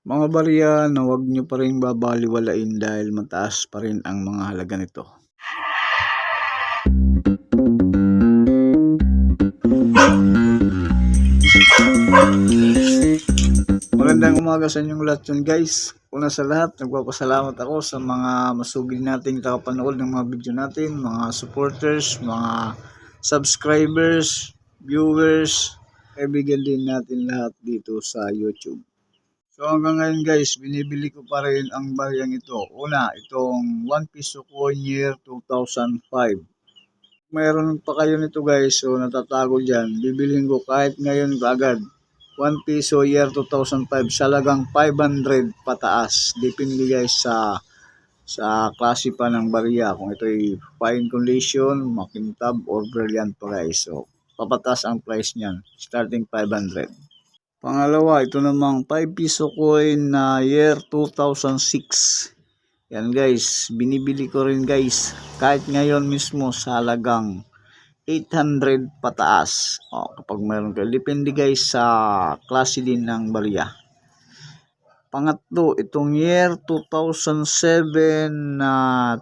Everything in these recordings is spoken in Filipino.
Mga barya na huwag nyo pa rin babaliwalain dahil mataas pa rin ang mga halaga nito. Magandang umaga sa inyong lahat yun guys. Una sa lahat, nagpapasalamat ako sa mga masugid nating nakapanood ng mga video natin, mga supporters, mga subscribers, viewers, kaibigan din natin lahat dito sa YouTube. So hanggang ngayon guys, binibili ko pa rin ang baryang ito. Una, itong 1 piso coin year 2005. Mayroon pa kayo nito guys, so natatago dyan. Bibilhin ko kahit ngayon agad. 1 piso year 2005, salagang 500 pataas. Depende guys sa sa klase pa ng barya. Kung ito ay fine condition, makintab, or brilliant guys. So, papatas ang price niyan. Starting 500. Pangalawa, ito namang 5 piso coin na year 2006. Yan guys, binibili ko rin guys. Kahit ngayon mismo sa halagang 800 pataas. O, kapag mayroon kayo. Depende guys sa klase din ng barya. Pangatlo, itong year 2007 na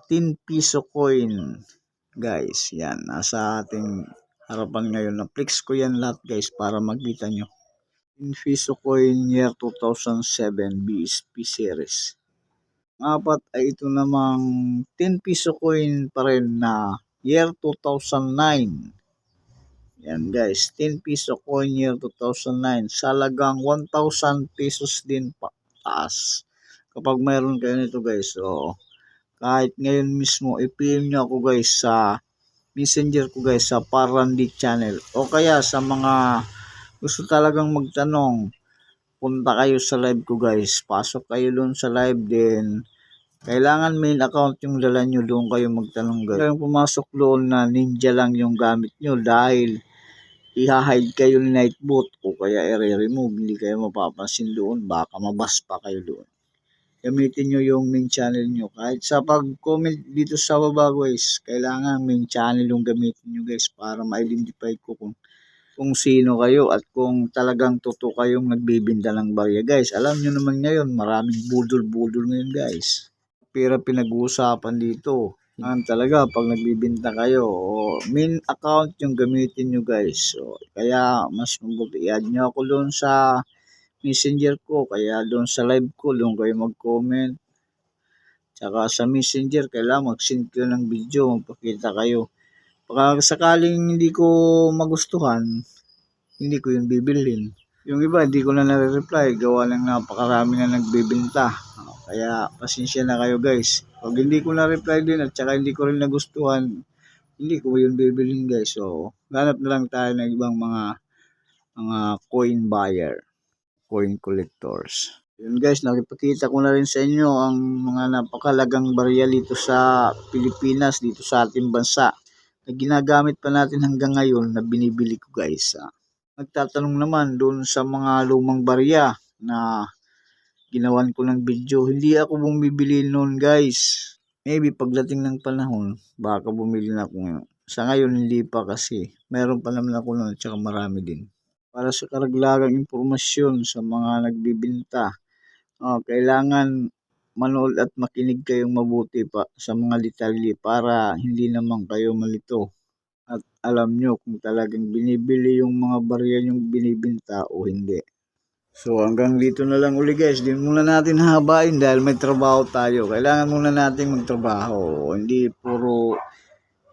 10 piso coin. Guys, yan. Nasa ating harapan ngayon. Na-flex ko yan lahat guys para makita nyo. 10 piso coin year 2007 BSP series. Apat ay ito namang 10 piso coin pa rin na year 2009. Yan guys, 10 piso coin year 2009. Salagang 1,000 pesos din pa taas. Kapag mayroon kayo nito guys, so kahit ngayon mismo, i-PM nyo ako guys sa messenger ko guys sa Parandi channel. O kaya sa mga gusto talagang magtanong, punta kayo sa live ko guys. Pasok kayo doon sa live din. Kailangan main account yung dala nyo doon kayo magtanong guys. Kaya pumasok doon na ninja lang yung gamit nyo dahil iha-hide kayo ni Nightbot o kaya i-remove. Hindi kayo mapapansin doon. Baka mabas pa kayo doon. Gamitin nyo yung main channel nyo. Kahit sa pag-comment dito sa baba guys, kailangan main channel yung gamitin nyo guys para ma-identify ko kung kung sino kayo at kung talagang totoo kayong nagbibinda ng barya guys. Alam nyo naman ngayon, maraming budol-budol ngayon guys. Pira pinag-uusapan dito. Ang talaga, pag nagbibinta kayo, o main account yung gamitin nyo guys. So, kaya mas mabuti i-add nyo ako doon sa messenger ko. Kaya doon sa live ko, doon kayo mag-comment. Tsaka sa messenger, kailangan mag-send ng video, magpakita kayo. Pag sakaling hindi ko magustuhan, hindi ko yun bibilhin. Yung iba, hindi ko na nare-reply. Gawa lang napakarami na nagbibinta. Kaya, pasensya na kayo guys. Pag hindi ko na-reply din at saka hindi ko rin nagustuhan, hindi ko yun bibilhin guys. So, ganap na lang tayo ng ibang mga mga coin buyer, coin collectors. Yun guys, nakipakita ko na rin sa inyo ang mga napakalagang barya dito sa Pilipinas, dito sa ating bansa na ginagamit pa natin hanggang ngayon na binibili ko guys. Ah. Nagtatanong naman doon sa mga lumang barya na ginawan ko ng video. Hindi ako bumibili noon guys. Maybe pagdating ng panahon, baka bumili na ako ngayon. Sa ngayon hindi pa kasi. Meron pa naman ako noon at saka marami din. Para sa karaglagang impormasyon sa mga nagbibinta, oh, kailangan manood at makinig kayong mabuti pa sa mga detalye para hindi naman kayo malito. At alam nyo kung talagang binibili yung mga barya yung binibinta o hindi. So hanggang dito na lang uli guys. Di muna natin habain dahil may trabaho tayo. Kailangan muna natin magtrabaho. Hindi puro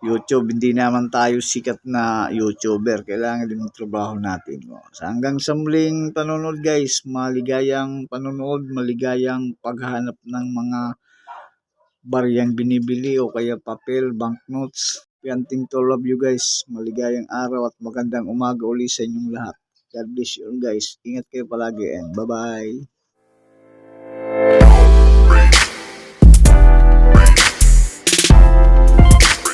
YouTube. Hindi naman tayo sikat na YouTuber. Kailangan din magtrabaho natin. So, hanggang sa muling panonood guys. Maligayang panonood. Maligayang paghanap ng mga baryang binibili o kaya papel, banknotes. Pianting to love you guys. Maligayang araw at magandang umaga uli sa inyong lahat. God bless you guys. Ingat kayo palagi and bye-bye.